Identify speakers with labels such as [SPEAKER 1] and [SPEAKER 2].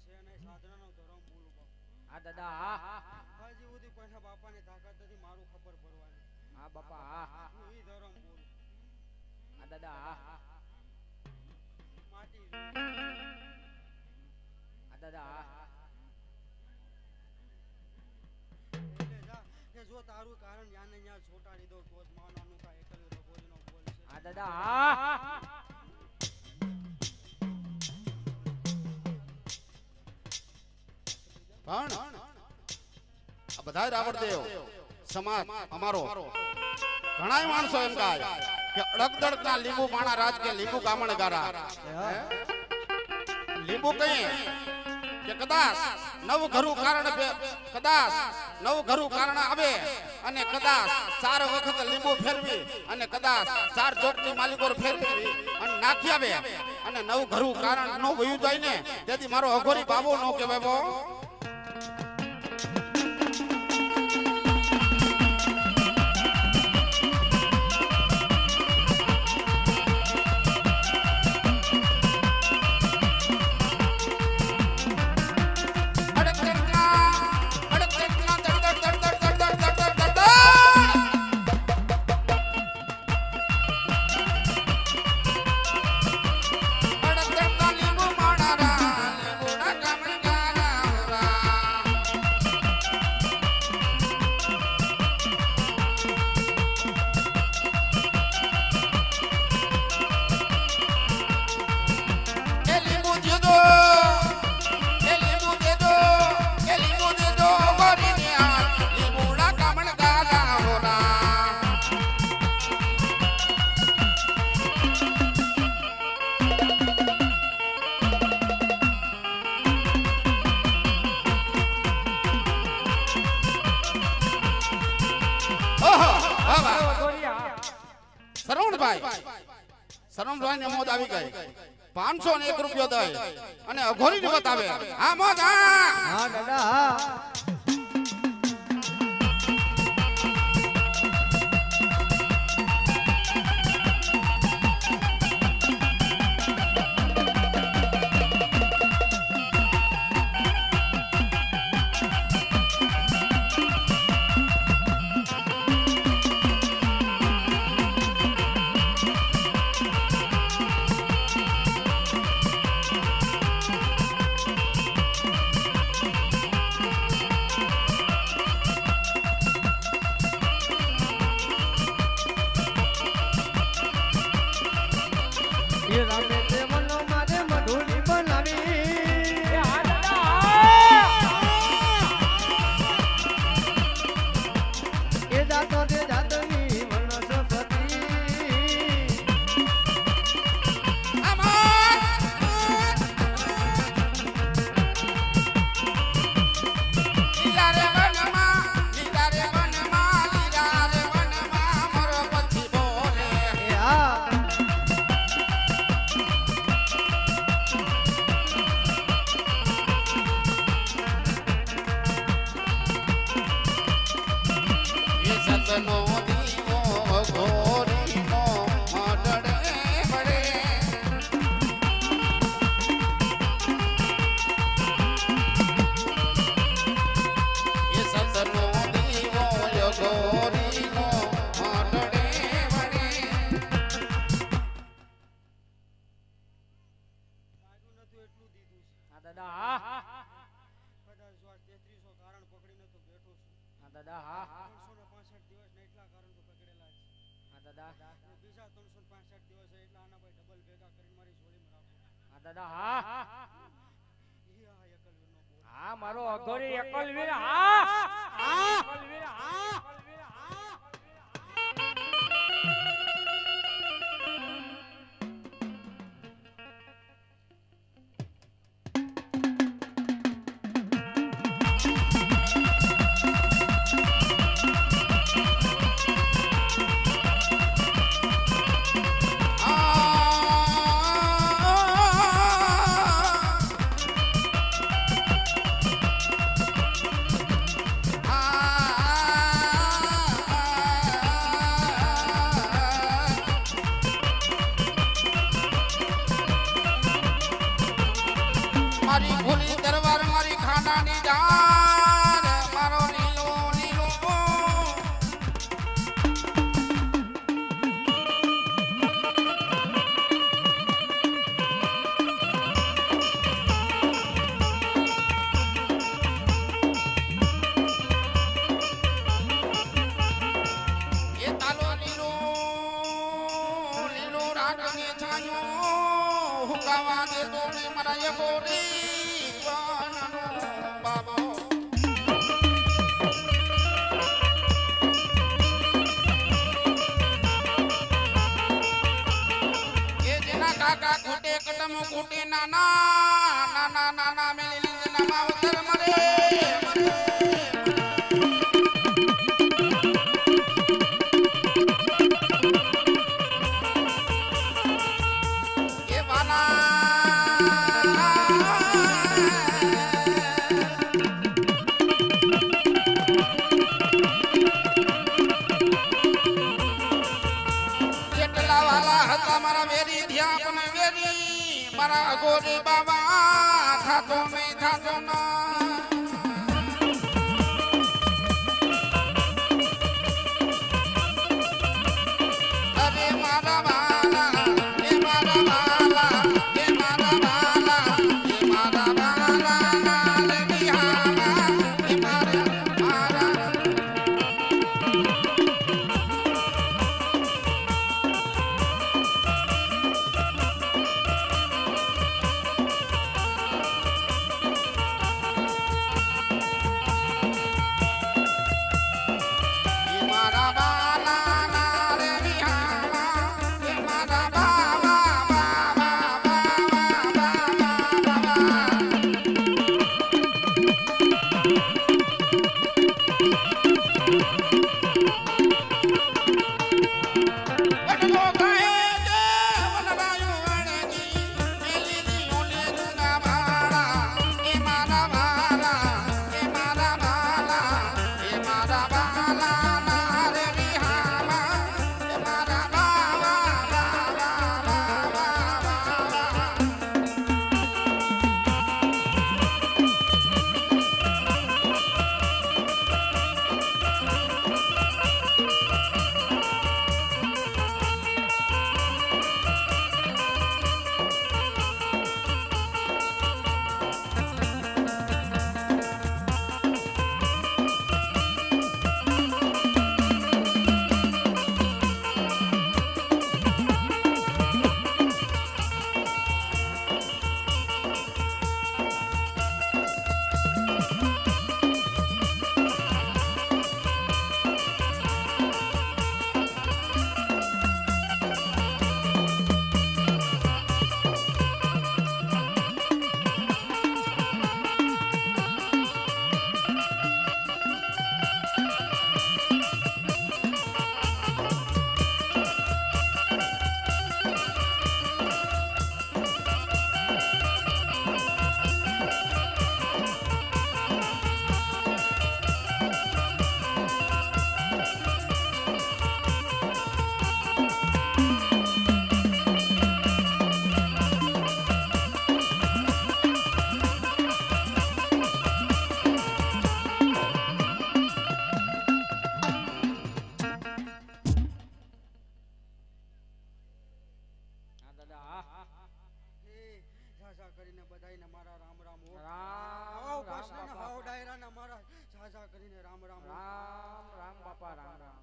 [SPEAKER 1] છે નહીં સાધનાનો ધર્મ મૂળ બાપ
[SPEAKER 2] હા દાદા હા.
[SPEAKER 1] હજી સુધી કોઈના બાપાની તાકાત નથી મારું ખબર પડવાની
[SPEAKER 2] હા બાપા હા.
[SPEAKER 1] ઈ ધર્મ મૂળ
[SPEAKER 2] હા દાદા હા.
[SPEAKER 1] માટી.
[SPEAKER 2] હા દાદા હા.
[SPEAKER 1] કે જો તારું કારણ યાને ન્યા છોટાડી દઉં તો જ કાંઈ એકલ બોલ છે.
[SPEAKER 2] હા દાદા હા.
[SPEAKER 3] પણ આ બધા રાવણદેવ, સમાજ અમારો. ઘણા માણસો એમ કહે કે અડગદડ ના લીંબુ માણા રાજ કે લીંબુ ગામણ ગારા. લીંબુ કઈ કે કદાચ નવ ઘરું કારણ કદાચ નવ ઘરું કારણ આવે અને કદાચ ચાર વખત લીંબુ ફેરવી અને કદાચ ચાર ચોકની માલિકો ફેરવી અને નાખી આવે અને નવ ઘરું કારણ નો વયું જાય ને, તેથી મારો અઘોરી બાબો નો કહેવાય સરવણભાઈ શરમભાઈ ને મોત આવી ગઈ. પાંચસો ને એક રૂપિયો દે અને અઘોરી ને બતાવે. હા, મોત, હા.
[SPEAKER 2] દાદા
[SPEAKER 4] શ્રી રામે
[SPEAKER 2] હા દાદા હા.
[SPEAKER 1] ત્રણસો ને પાંસઠ દિવસ ને એટલા કારણ તો પકડેલા છે
[SPEAKER 2] હા દાદા.
[SPEAKER 1] બીજા ત્રણસો ને પાંસઠ દિવસ એટલા આના ભાઈ ડબલ ભેગા કરીને મારી જોડીમાં રાખો.
[SPEAKER 2] હા દાદા હા.
[SPEAKER 1] હા આ એકલવીરનો બોલ.
[SPEAKER 2] હા મારો અઘોરી એકલવીર હા. હા. એકલવીર હા. એકલવીર હા.
[SPEAKER 3] તારી ભૂલી તરફ નું કુટી નાના નાના નાના મેલી મારા. વેરી ધ્યાપન વેરી મારા ગોરી બાબા થતો નહીં થતો ના. હાવ ડાયરા ના મારા
[SPEAKER 1] સાજા કરીને રામ રામ
[SPEAKER 2] રામ રામ બાપા રામ રામ.